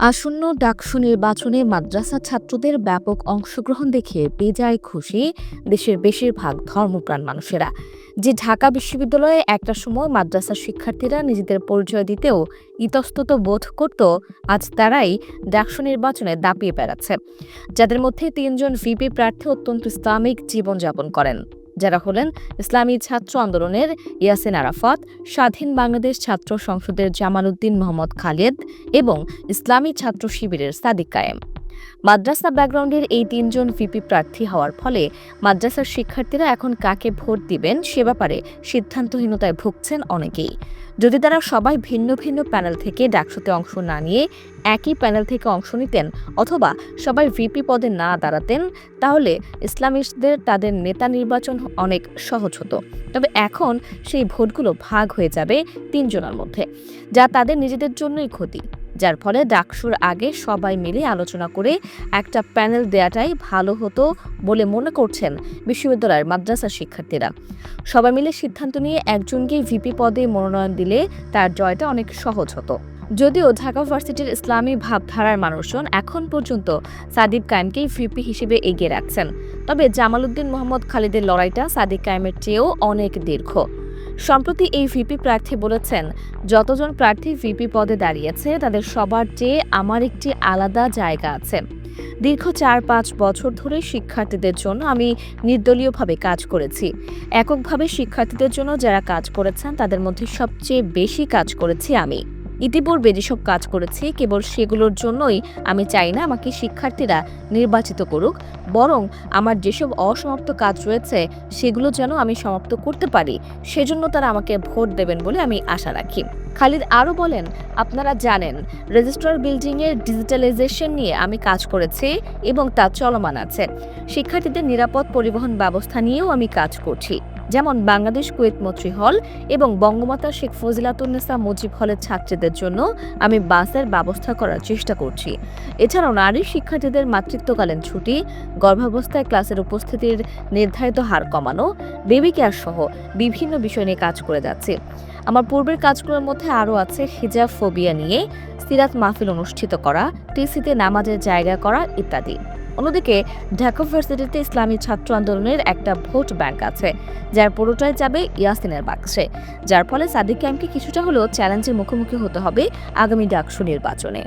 আসন্ন ডাকসু নির্বাচনে মাদ্রাসা ছাত্রদের ব্যাপক অংশগ্রহণ দেখে বেজায় খুশি দেশের বেশিরভাগ ধর্মপ্রাণ মানুষেরা। যে ঢাকা বিশ্ববিদ্যালয়ে একটা সময় মাদ্রাসা শিক্ষার্থীরা নিজেদের পরিচয় দিতেও ইতস্তত বোধ করত, আজ তারাই ডাকসু নির্বাচনে দাপিয়ে বেড়াচ্ছে। যাদের মধ্যে তিনজন ভিপি প্রার্থী অত্যন্ত ইসলামিক জীবনযাপন করেন। যারা হলেন ইসলামী ছাত্র আন্দোলনের ইয়াসিন আরাফাত, স্বাধীন বাংলাদেশ ছাত্র সংসদের জামাল উদ্দিন মোহাম্মদ খালেদ এবং ইসলামী ছাত্র শিবিরের সাদিক কায়েম। মাদ্রাসা ব্যাকগ্রাউন্ডের এই তিনজন ভিপি প্রার্থী হওয়ার ফলে মাদ্রাসার শিক্ষার্থীরা এখন কাকে ভোট দিবেন সে ব্যাপারে সিদ্ধান্তহীনতায় ভুগছেন অনেকেই। যদি তারা সবাই ভিন্ন ভিন্ন প্যানেল থেকে ডাকসুতে অংশ না নিয়ে একই প্যানেল থেকে অংশ নিতেন অথবা সবাই ভিপি পদে না দাঁড়াতেন, তাহলে ইসলামিস্টদের তাদের নেতা নির্বাচন অনেক সহজ হতো। তবে এখন সেই ভোটগুলো ভাগ হয়ে যাবে তিনজনের মধ্যে, যা তাদের নিজেদের জন্যই ক্ষতি। যার ফলে ডাকসুর আগে সবাই মিলে আলোচনা করে একটা প্যানেল দেয়াটাই ভালো হতো বলে মনে করছেন বিশ্ববিদ্যালয়ের মাদ্রাসা শিক্ষার্থীরা। সবাই মিলে সিদ্ধান্ত নিয়ে একজনকে ভিপি পদে মনোনয়ন দিলে তার জয়টা অনেক সহজ হতো। যদিও ঢাকা ভার্সিটির ইসলামী ভাবধারার মানুষজন এখন পর্যন্ত সাদিব কায়েমকেই ভিপি হিসেবে এগিয়ে রাখছেন। তবে জামালউদ্দিন মোহাম্মদ খালিদের লড়াইটা সাদিক কায়েমের চেয়েও অনেক দীর্ঘ। সম্প্রতি এই ভিপি প্রার্থী বলেছেন, যতজন প্রার্থী ভিপি পদে দাঁড়িয়েছে, তাদের সবার চেয়ে আমার একটি আলাদা জায়গা আছে। দীর্ঘ চার পাঁচ বছর ধরে শিক্ষার্থীদের জন্য আমি নির্দলীয়ভাবে কাজ করেছি। এককভাবে শিক্ষার্থীদের জন্য যারা কাজ করেছেন, তাদের মধ্যে সবচেয়ে বেশি কাজ করেছি আমি। ইতিপূর্বে যেসব কাজ করেছি, কেবল সেগুলোর জন্যই আমি চাই না আমাকে শিক্ষার্থীরা নির্বাচিত করুক, বরং আমার যেসব অসমাপ্ত কাজ রয়েছে, সেগুলো যেন আমি সমাপ্ত করতে পারি, সেজন্য তারা আমাকে ভোট দেবেন বলে আমি আশা রাখি। খালিদ আরও বলেন, আপনারা জানেন, রেজিস্ট্রার বিল্ডিংয়ের ডিজিটালাইজেশন নিয়ে আমি কাজ করেছি এবং তা চলমান আছে। শিক্ষার্থীদের নিরাপদ পরিবহন ব্যবস্থা নিয়েও আমি কাজ করছি। যেমন বাংলাদেশ কুয়েত মৈত্রী হল এবং বঙ্গমাতা শেখ ফজিলাতুন্নেসা মুজিব হলের ছাত্রীদের জন্য আমি বাসের ব্যবস্থা করার চেষ্টা করছি। এছাড়াও নারী শিক্ষার্থীদের মাতৃত্বকালীন ছুটি, গর্ভাবস্থায় ক্লাসের উপস্থিতির নির্ধারিত হার কমানো, বেবি কেয়ার সহ বিভিন্ন বিষয় নিয়ে কাজ করে যাচ্ছে। আমার পূর্বের কাজগুলোর মধ্যে আরও আছে হিজাব, ফোবিয়া নিয়ে সিরাত মাহফিল অনুষ্ঠিত করা, টিসিতে নামাজের জায়গা করা ইত্যাদি। অন্যদিকে, ঢাকা ভার্সিটিতে ইসলামী ছাত্র আন্দোলনের একটা ভোট ব্যাংক আছে, যার পুরোটাই যাবে ইয়াসিনের বাক্সে। যার ফলে সাদিক ক্যাম্পকে কিছুটা হলেও চ্যালেঞ্জের মুখোমুখি হতে হবে আগামী ডাকসু নির্বাচনে।